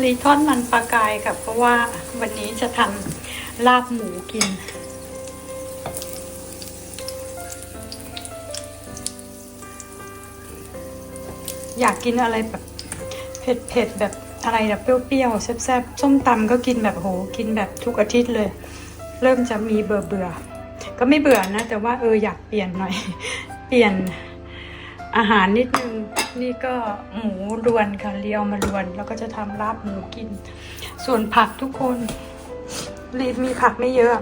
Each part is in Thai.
รีทอดมันปลากายค่ะเพราะว่าวันนี้จะทำลาบหมูกิน อยากกินอะไรแบบเผ็ดๆแบบอะไรแบบเปรี้ยวๆแซ่บๆส้มตำก็กินแบบโหกินแบบทุกอาทิตย์เลย เริ่มจะมีเบื่อเบื่อๆก็ไม่เบื่อนะ แต่ว่าเอออยากเปลี่ยนหน่อย เปลี่ยน อาหารนิดนึง นี่ก็หมูรวนค่ะเลียวมารวน แล้วก็จะทำลาบหมูกิน ส่วนผักทุกคนรีมีผักไม่เยอะ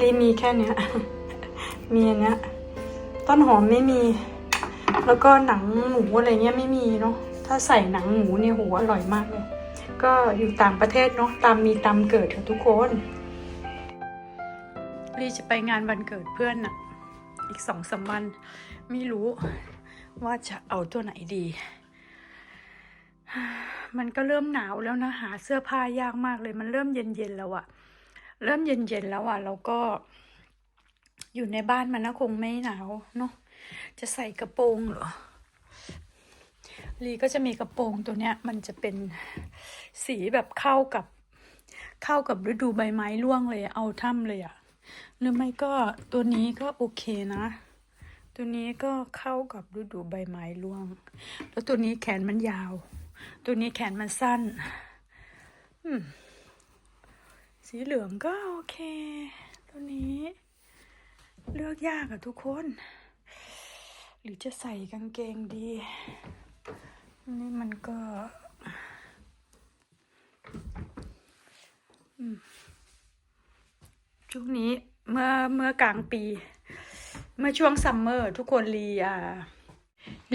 รีมีแค่เนี้ย มีอันเนี้ย ต้นหอมไม่มี แล้วก็หนังหมูอะไรเงี้ยไม่มีเนาะถ้าใส่หนังหมูเนี่ยโหอร่อยมากเลยก็อยู่ต่างประเทศเนาะตามมีตามเกิดค่ะทุกคนรีจะไปงานวันเกิดเพื่อนอะอีกสองสามวัน ไม่รู้ ว่าจะเอาตัวไหนดี มันก็เริ่มหนาวแล้วนะ หาเสื้อผ้ายากมากเลย มันเริ่มเย็นๆแล้วอะเริ่มเย็นๆแล้วอะเราก็ อยู่ในบ้านมันนะคงไม่หนาวเนาะ จะใส่กระโปรงเหรอ ลีก็จะมีกระโปรงตัวเนี้ย มันจะเป็นสีแบบเข้ากับเข้ากับฤดูใบไม้ร่วงเลย เอาถ้ำเลยอะหรือไม่ก็ตัวนี้ก็โอเคนะ ตัวนี้ก็เข้ากับฤดูใบไม้ร่วง แล้วตัวนี้แขนมันยาว ตัวนี้แขนมันสั้น สีเหลืองก็โอเค ตัวนี้ เลือกยากอะทุกคน หรือจะใส่กางเกงดี นี่มันก็ช่วงนี้เมื่อเมื่อกลางปี เมื่อช่วงซัมเมอร์ทุกคนรีอ่า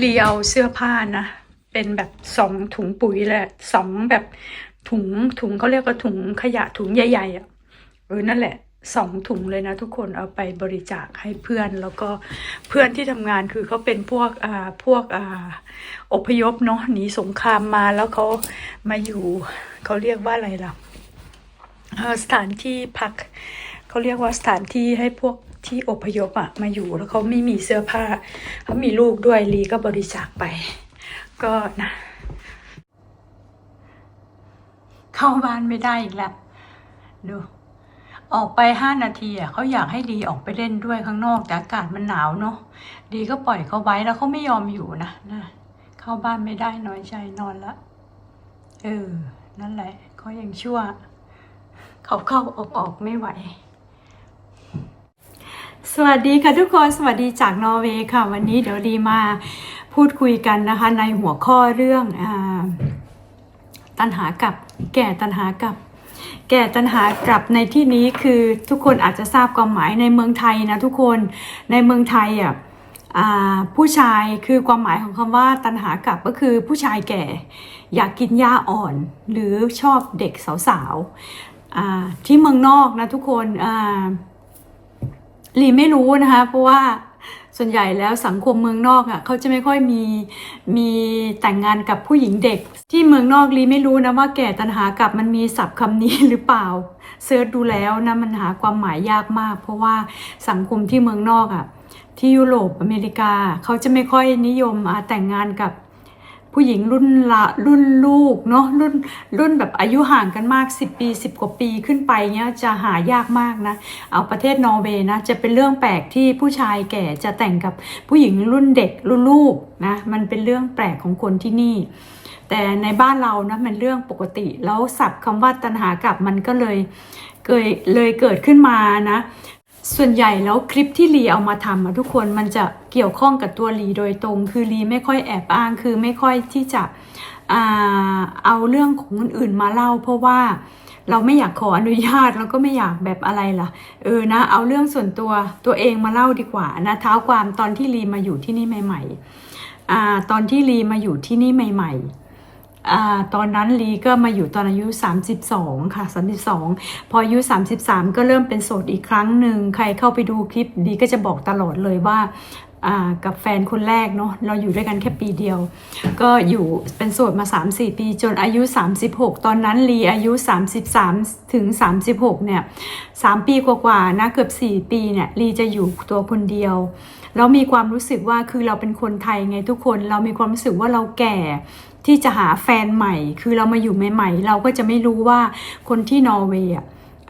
รีเอาเสื้อผ้านะ เป็นแบบสองถุงปุ๋ยแหละสองแบบถุงถุงเขาเรียกว่าถุงขยะถุงใหญ่ๆอะเออนั่นแหละสองถุงเลยนะทุกคนเอาไปบริจาคให้เพื่อนแล้วก็เพื่อนที่ทำงานคือเขาเป็นพวกอ่าพวกอ่าอพยพเนาะหนีสงครามมาแล้วเขามาอยู่เขาเรียกว่าอะไรล่ะสถานที่พักเขาเรียกว่าสถานที่ให้พวก ที่อพยพอะมาอยู่แล้วเขาไม่มีเสื้อผ้าเขามีลูกด้วยลีก็บริจาคไป ก็นะ เข้าบ้านไม่ได้อีกแล้วดูออกไปห้านาทีอะเขาอยากให้ดีออกไปเล่นด้วยข้างนอกแต่อากาศมันหนาวเนาะดีก็ปล่อยเขาไว้แล้วเขาไม่ยอมอยู่นะนะเข้าบ้านไม่ได้น้อยใจนอนละเออนั่นแหละเขายังชั่ว เขาเข้าออกออกไม่ไหว สวัสดีค่ะทุกคนสวัสดีจากนอร์เวย์ค่ะ วันนี้เดี๋ยวดีมาพูดคุยกันนะคะ ในหัวข้อเรื่องอตัณหากับแก่ตัณหากับ แก่ตัณหากลับในที่นี้คือทุกคนอาจจะทราบความหมายในเมืองไทยนะทุกคนในเมืองไทยอะผู้ชายคือความหมายของคำว่าตัณหากลับก็คือผู้ชายแก่อยากกินหญ้าอ่อน หรือชอบเด็กสาวๆที่เมืองนอกนะทุกคน ลีไม่รู้นะคะ เพราะว่าส่วนใหญ่แล้วสังคมเมืองนอกอะเขาจะไม่ค่อยมีมีแต่งงานกับผู้หญิงเด็ก ที่เมืองนอกลีไม่รู้นะว่าแก่ตันหากับมันมีศัพท์คำนี้หรือเปล่าเซิร์ชดูแล้วนะมันหาความหมายยากมาก เพราะว่าสังคมที่เมืองนอกอะที่ยุโรปอเมริกาเขาจะไม่ค่อยนิยมแต่งงานกับ ผู้หญิงรุ่นละรุ่นลูกเนาะรุ่นรุ่นแบบอายุห่างกันมาก 10 ปี 10 กว่าปีขึ้นไปเนี้ยจะหายากมากนะ เอาประเทศนอร์เวย์นะจะเป็นเรื่องแปลกที่ผู้ชายแก่จะแต่งกับผู้หญิงรุ่นเด็กรุ่นลูกนะมันเป็นเรื่องแปลกของคนที่นี่ แต่ในบ้านเรานะมันเรื่องปกติ แล้วศัพท์คำว่าตัณหากับมันก็เลยเกิดเลยเกิดขึ้นมานะ ส่วนใหญ่แล้วคลิปที่ลีเอามาทำอะทุกคนมันจะเกี่ยวข้องกับตัวลีโดยตรง คือลีไม่ค่อยแอบอ้างคือไม่ค่อยที่จะอเอาเรื่องของคนอื่นมาเล่า เพราะว่าเราไม่อยากขออนุญาตแล้วก็ไม่อยากแบบอะไรล่ะ เออนะ เอาเรื่องส่วนตัวตัวเองมาเล่าดีกว่านะเท้าความตอนที่ลีมาอยู่ที่นี่ใหม่ ๆ อ่าตอนที่ลีมาอยู่ที่นี่ใหม่ ๆ ตอนนั้นลีก็มาอยู่ตอนอายุ 32 ค่ะ 32 พออายุ 33 ก็เริ่มเป็นโสดอีกครั้งหนึ่งใครเข้าไปดูคลิปดีก็จะบอกตลอดเลยว่ากับแฟนคนแรกเนาะเราอยู่ด้วยกันแค่ปีเดียว ก็อยู่เป็นโสดมา 3-4 ปีจนอายุ 36 ตอนนั้นลีอายุ 33 ถึง 36 เนี่ย 3 ปีกว่าๆนะเกือบ 4 ปีเนี่ยลีจะอยู่ตัวคนเดียวแล้วมีความรู้สึกว่าคือเราเป็นคนไทยไงทุกคน เรามีความรู้สึกว่าเราแก่ ที่จะหาแฟนใหม่ คือเรามาอยู่ใหม่ๆ เราก็จะไม่รู้ว่าคนที่นอร์เวย์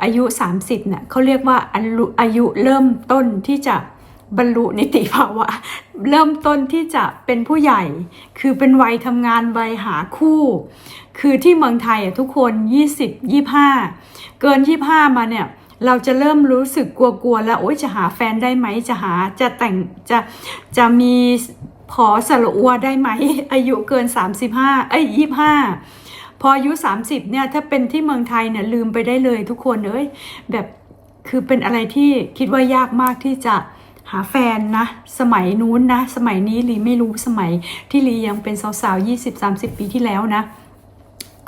อายุ 30เนี่ยเขาเรียกว่าอายุอายุเริ่มต้นที่จะบรรลุนิติภาวะ เริ่มต้นที่จะเป็นผู้ใหญ่ คือเป็นวัยทำงานวัยหาคู่ คือที่เมืองไทยอะทุกคน 20 25 เกิน 25 มาเนี่ยเราจะเริ่มรู้สึกกลัวๆแล้วโอ๊ยจะหาแฟนได้ไหมจะหาจะแต่งจะจะมี พอสระอัวได้ไหม อายุเกิน 35 เอ้ย25 พออายุ 30 เนี่ย ถ้าเป็นที่เมืองไทยเนี่ยลืมไปได้เลยทุกคนเอ้ยแบบคือเป็นอะไรที่คิดว่ายากมากที่จะหาแฟนนะ สมัยนู้นนะ สมัยนี้ลีไม่รู้สมัยที่ลียังเป็นสาวๆ 20-30 ปีที่แล้วนะ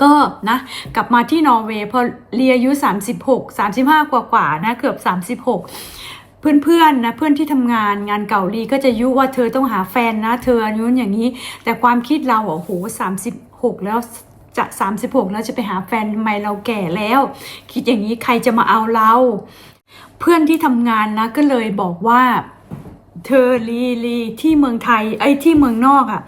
ก็นะกลับมาที่นอร์เวย์พอเรียอายุ 36 35 กว่ากว่าๆนะเกือบ 36 เพื่อนๆนะเพื่อนที่ทำงานงานเก่าลีก็จะยุว่าเธอต้องหาแฟนนะ เธออายุอย่างนี้ แต่ความคิดเราอะโอ้โห36แล้วจะ 36 แล้วจะไปหาแฟนทำไมเราแก่แล้ว คิดอย่างนี้ใครจะมาเอาเรา เพื่อนที่ทำงานนะก็เลยบอกว่า เธอลีลีที่เมืองไทยไอ้ที่เมืองนอกอะ่ะ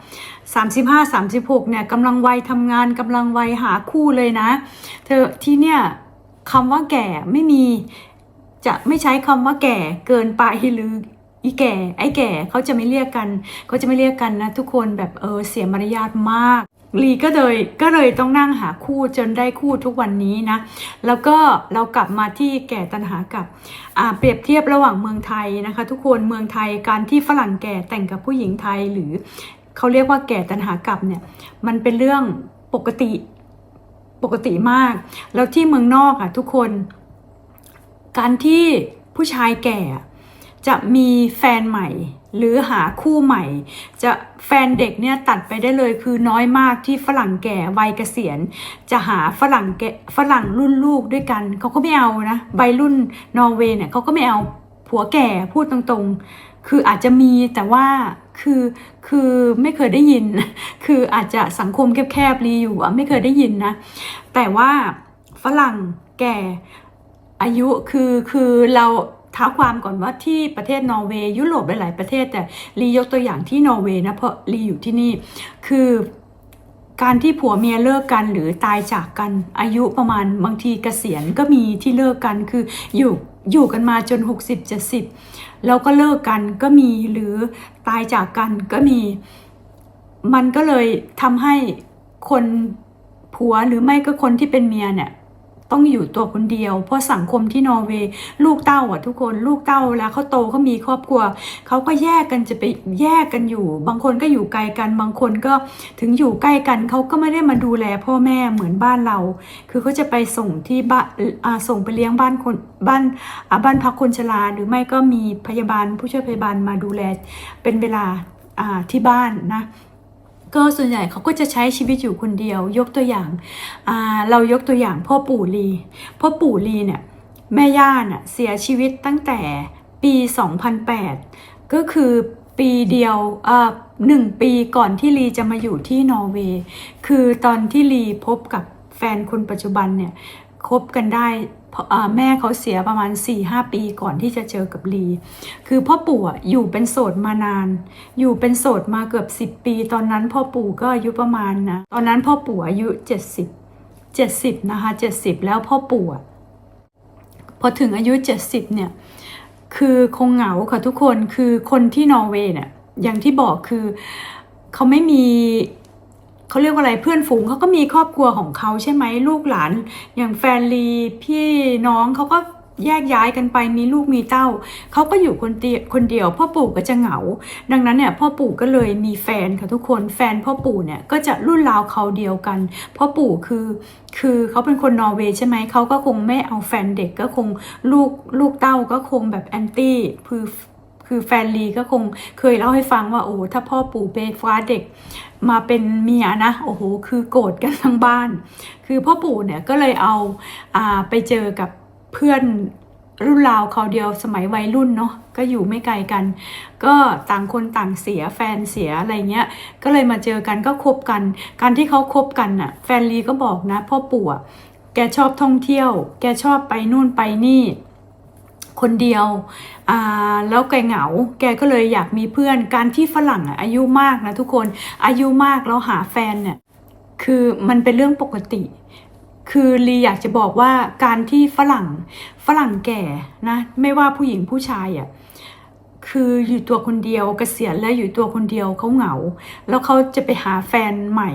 สามสิบห้าสามสิบหกเนี่ยกำลังวัยทำงานกำลังวัยหาคู่เลยนะ เธอที่เนี่ยคำว่าแก่ไม่มี จะไม่ใช้คำว่าแก่เกินไปหรืออีแก่ ไอ้แก่เขาจะไม่เรียกกันเขาจะไม่เรียกกันนะ ทุกคนแบบเออเสียมารยาทมากลีก็เลยก็เลยต้องนั่งหาคู่จนได้คู่ทุกวันนี้นะ แล้วก็เรากลับมาที่แก่ตันหากับเปรียบเทียบระหว่างเมืองไทยนะคะ ทุกคนเมืองไทยการที่ฝรั่งแก่แต่งกับผู้หญิงไทยหรือเขาเรียกว่าแก่ตันหากับเนี่ยมันเป็นเรื่องปกติปกติมาก แล้วที่เมืองนอกอะทุกคน การที่ผู้ชายแก่จะมีแฟนใหม่ หรือหาคู่ใหม่ จะแฟนเด็กเนี่ยตัดไปได้เลยคือน้อยมากที่ฝรั่งแก่วัยเกษียณ จะหาฝรั่งแก่ฝรั่งรุ่นลูกด้วยกันเขาก็ไม่เอานะวัยรุ่นนอร์เวย์เนี่ยเขาก็ไม่เอาผัวแก่พูดตรงๆ คืออาจจะมีแต่ว่าคือคือไม่เคยได้ยิน คืออาจจะสังคมแคบๆรีอยู่อะไม่เคยได้ยินนะ แต่ว่าฝรั่งแก่ อายุคือคือเราท้าความก่อนว่าที่ประเทศนอร์เวย์ยุโรปหลายๆประเทศแต่ลียกตัวอย่างที่นอร์เวย์นะเพราะลีอยู่ที่นี่ คือการที่ผัวเมียเลิกกันหรือตายจากกันอายุประมาณบางทีเกษียณก็มีที่เลิกกันคืออยู่อยู่กันมาจน 60 70 แล้วก็เลิกกันก็มีหรือตายจากกันก็มี มันก็เลยทำให้คนผัวหรือไม่ก็คนที่เป็นเมียเนี่ย ต้องอยู่ตัวคนเดียว เพราะสังคมที่นอร์เวย์ลูกเต้าอะทุกคนลูกเต้าแล้วเขาโตเขามีครอบครัวเขาก็แยกกันจะไปแยกกันอยู่ บางคนก็อยู่ไกลกัน บางคนก็ถึงอยู่ใกล้กันเขาก็ไม่ได้มาดูแลพ่อแม่เหมือนบ้านเรา คือเขาจะไปส่งที่บ้านส่งไปเลี้ยงบ้านคนบ้านบ้านพักคนชราหรือไม่ก็มีพยาบาลผู้ช่วยพยาบาลมาดูแลเป็นเวลาที่บ้านนะ ก็ส่วนใหญ่เขาก็จะใช้ชีวิตอยู่คนเดียว ยกตัวอย่างาเรายกตัวอย่างพ่อปู่ลี พ่อปู่ลีเนี่ยแม่ย่าน่ะเสียชีวิตตั้งแต่ปี 2008 ก็คือปีเดียวอ่าหนึ่งปีก่อนที่ลีจะมาอยู่ที่นอร์เวย์ คือตอนที่ลีพบกับแฟนคนปัจจุบันเนี่ยคบกันได้ แม่เขาเสียประมาณ 4-5 ปีก่อนที่จะเจอกับลี คือพ่อปู่อยู่เป็นโสดมานาน อยู่เป็นโสดมาเกือบ 10 ปี ตอนนั้นพ่อปู่ก็อายุประมาณนะ ตอนนั้นพ่อปู่อายุ 70 70 นะคะ 70 แล้วพ่อปู่พอถึงอายุ 70 เนี่ย คือคงเหงาค่ะทุกคน คือคนที่นอร์เวย์เนี่ย อย่างที่บอกคือเขาไม่มี เขาเรียกว่าอะไรเพื่อนฝูงเขาก็มีครอบครัวของเขาใช่ไหมลูกหลาน อย่างแฟนลีพี่น้องเขาก็แยกย้ายกันไปมีลูกมีเต้า เขาก็อยู่คนเดียวคนเดียว พ่อปู่ก็จะเหงา ดังนั้นเนี่ยพ่อปู่ก็เลยมีแฟนค่ะทุกคนแฟนพ่อปู่เนี่ยก็จะรุ่นราวเขาเดียวกัน พ่อปู่คือคือเขาเป็นคนนอร์เวย์ใช่ไหมเขาก็คงไม่เอาแฟนเด็กก็คงลูกลูกเต้าก็คงแบบแอนตี้คือ คือแฟนลีก็คงเคยเล่าให้ฟังว่าโอ้ถ้าพ่อปู่เปฟ้าเด็กมาเป็นเมียนะโอ้โหคือโกรธกันทั้งบ้าน คือพ่อปู่เนี่ยก็เลยเอาอ่าไปเจอกับเพื่อนรุ่นราวเขาเดียวสมัยวัยรุ่นเนาะก็อยู่ไม่ไกลกัน ก็ต่างคนต่างเสียแฟนเสียอะไรเงี้ย ก็เลยมาเจอกันก็คบกัน การที่เขาคบกันน่ะแฟนลีก็บอกนะพ่อปู่แกชอบท่องเที่ยว แกชอบไปนู่นไปนี่ คนเดียวอ่าแล้วแกเหงา แกก็เลยอยากมีเพื่อน การที่ฝรั่งอะอายุมากนะทุกคน อายุมากแล้วหาแฟนเนี่ย คือมันเป็นเรื่องปกติ คือลีอยากจะบอกว่าการที่ฝรั่ง ฝรั่งแก่นะ ไม่ว่าผู้หญิงผู้ชายอะ่ะ คืออยู่ตัวคนเดียวกเกษียณแล้วอยู่ตัวคนเดียวเขาเหงา แล้วเขาจะไปหาแฟนใหม่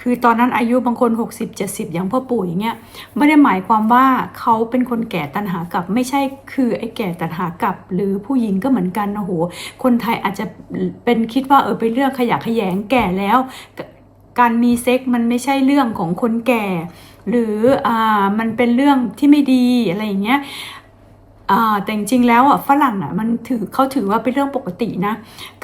คือตอนนั้นอายุบางคน 60 70 อย่างพ่อปู่อย่างเงี้ยไม่ได้หมายความว่าเขาเป็นคนแก่ตันหากับไม่ใช่คือไอ้แก่ตันหากับ หรือผู้หญิงก็เหมือนกันนะโหคนไทยอาจจะเป็นคิดว่าเออเป็นเรื่องขยะขยงแก่แล้ว การมีเซ็กมันไม่ใช่เรื่องของคนแก่ หรืออ่ามันเป็นเรื่องที่ไม่ดีอะไรอย่างเงี้ย แต่จริงๆแล้วอะฝรั่งอะมันถือเขาถือว่าเป็นเรื่องปกตินะ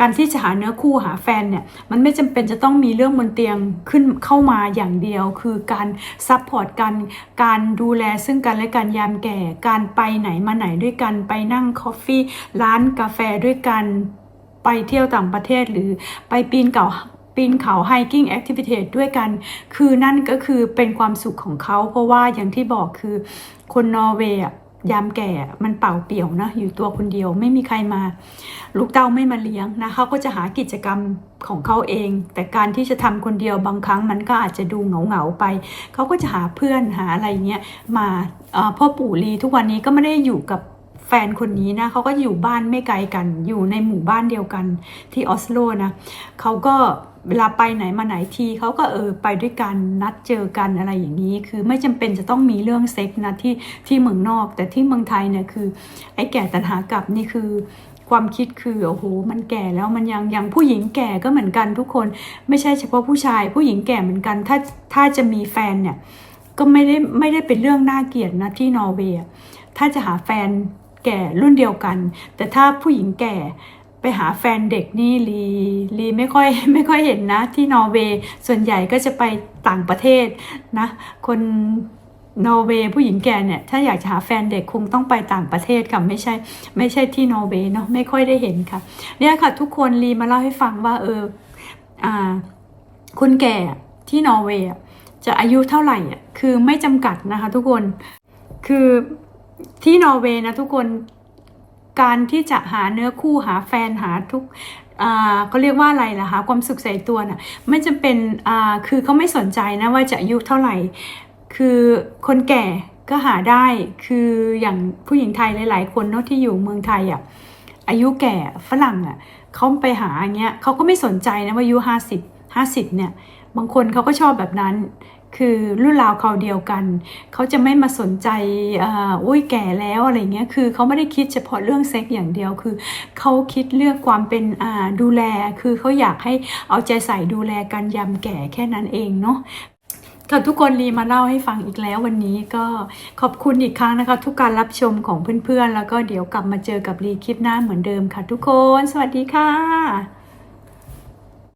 การที่จะหาเนื้อคู่หาแฟนเนี่ยมันไม่จำเป็นจะต้องมีเรื่องบนเตียงขึ้นเข้ามาอย่างเดียว คือการซัพพอร์ตกันการดูแลซึ่งกันและกันยามแก่ การไปไหนมาไหนด้วยกันไปนั่งคอฟฟี่ร้านกาแฟด้วยกันไปเที่ยวต่างประเทศหรือไปปีนเก่าปีนเขา hiking activity ด้วยกัน คือนั่นก็คือเป็นความสุขของเขา เพราะว่าอย่างที่บอกคือคนนอร์เวย์อะ ยามแก่มันเป่าเปี่ยวนะ อยู่ตัวคนเดียวไม่มีใครมา ลูกเต้าไม่มาเลี้ยงนะเขาก็จะหากิจกรรมของเขาเอง แต่การที่จะทำคนเดียวบางครั้งมันก็อาจจะดูเหงาเหงาๆไป เขาก็จะหาเพื่อนหาอะไรเงี้ยมาพ่อปู่ลีทุกวันนี้ก็ไม่ได้อยู่กับแฟนคนนี้นะเขาก็อยู่บ้านไม่ไกลกัน อยู่ในหมู่บ้านเดียวกันที่ออสโลนะเขาก็ เวลาไปไหนมาไหนทีเขาก็เออไปด้วยกันนัดเจอกันอะไรอย่างนี้ คือไม่จำเป็นจะต้องมีเรื่องเซ็กนะที่ที่เมืองนอก แต่ที่เมืองไทยเนี่ยคือ ไอ้แก่ตันหากลับนี่คือความคิดคือโอ้โหมันแก่แล้วมันยังยังผู้หญิงแก่ก็เหมือนกันทุกคน ไม่ใช่เฉพาะผู้ชาย ผู้หญิงแก่เหมือนกัน ถ้าถ้าจะมีแฟนเนี่ยก็ไม่ได้ไม่ได้เป็นเรื่องน่าเกลียดนะที่นอร์เวย์ถ้าจะหาแฟนแก่รุ่นเดียวกัน แต่ถ้าผู้หญิงแก่ ไปหาแฟนเด็กนี่ลีลีไม่ค่อยไม่ค่อยเห็นนะ ที่นอร์เวย์ส่วนใหญ่ก็จะไปต่างประเทศนะ คนนอร์เวย์ผู้หญิงแก่เนี่ย ถ้าอยากจะหาแฟนเด็กคงต้องไปต่างประเทศค่ะ ไม่ใช่ ไม่ใช่ที่นอร์เวย์เนาะไม่ค่อยได้เห็นค่ะ เนี่ยค่ะ ทุกคนลีมาเล่าให้ฟังว่า เอออ่าคนแก่ที่นอร์เวย์จะอายุเท่าไหร่อะคือไม่จำกัดนะคะ ทุกคนคือที่นอร์เวย์นะทุกคน การที่จะหาเนื้อคู่หาแฟนหาทุกเขาเรียกว่าอะไรล่ะหาความสุขใส่ตัวน่ะไม่จำเป็นคือเขาไม่สนใจนะว่าจะอายุเท่าไหร่ คือคนแก่ก็หาได้คืออย่างผู้หญิงไทยหลาย ๆ คนเนาะที่อยู่เมืองไทยอะอายุแก่ฝรั่งอะเขาไปหาอย่างเงี้ยเขาก็ไม่สนใจนะว่าอายุห้าสิบห้าสิบเนี่ยบางคนเขาก็ชอบแบบนั้น คือรุ่นราวเขาเดียวกัน เขาจะไม่มาสนใจอุ้ยแก่แล้วอะไรเงี้ยคือเขาไม่ได้คิดเฉพาะเรื่องเซ็กอย่างเดียวคือเขาคิดเรื่องความเป็นดูแล คือเขาอยากให้เอาใจใส่ดูแลกันยามแก่แค่นั้นเองเนาะค่ะทุกคนรีมาเล่าให้ฟังอีกแล้ววันนี้ก็ขอบคุณอีกครั้งนะคะ ทุกการรับชมของเพื่อนๆ แล้วก็เดี๋ยวกลับมาเจอกับรีคลิปหน้าเหมือนเดิมค่ะทุกคน สวัสดีค่ะ